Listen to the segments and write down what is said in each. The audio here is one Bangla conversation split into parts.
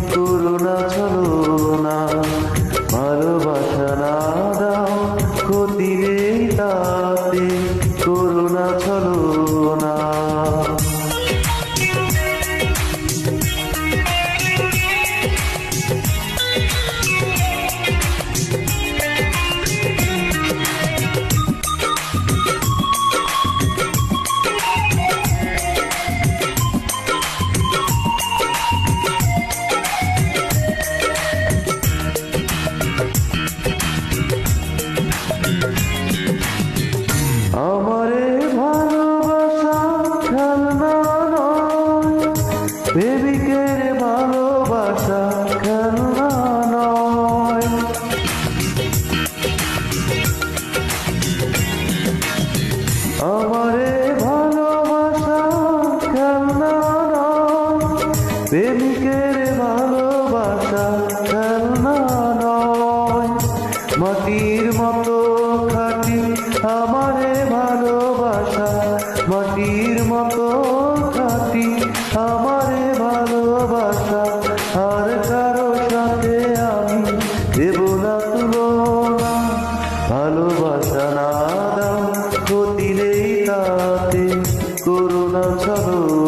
ছলো না। ভালোবাসা না দাও ক্ষতি নেই তাতে করোনা ছলো আমারে ভালোবাসা খেলনা প্রেমিকের ভালোবাসা খেলনা নয়। আমারে ভালোবাসা খেলনা নয়, প্রেমিকের ভালোবাসা খেলনা নয়। মাটির মতো খাটি আমারে দেব না তুলনা ভালোবাসা না দাও ক্ষতি নেই তাতে করোনা ছলো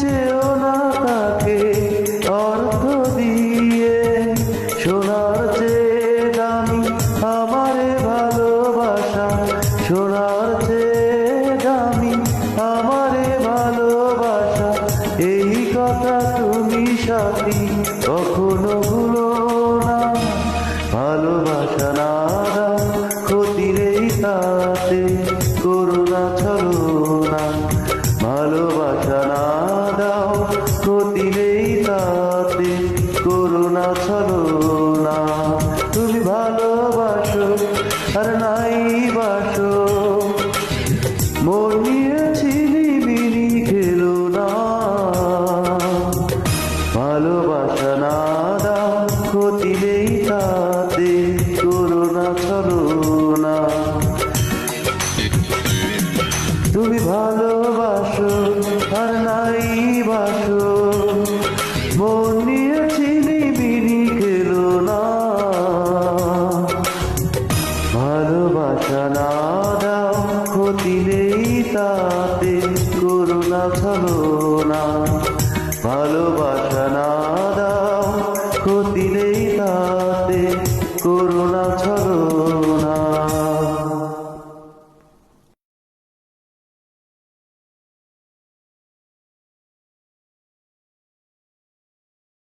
চেও না তাকে অর্থ দিয়ে। সোনার চেয়ে দামি আমারে ভালোবাসা। সোনার চেয়ে দামি আমারে ভালোবাসা। এই কথা তুমি সাথী কখনো ভুলো না। ভালোবাসা না তুমি ভালোবাসো, আর নাই বাসো। মন নিয়ে ছিনিমিনি খেলো না। ভালোবাসা না দাও, ক্ষতি নেই তাতে, করোনা ছলো না। তুমি ভালোবাসো হলো না ভালোবাসা না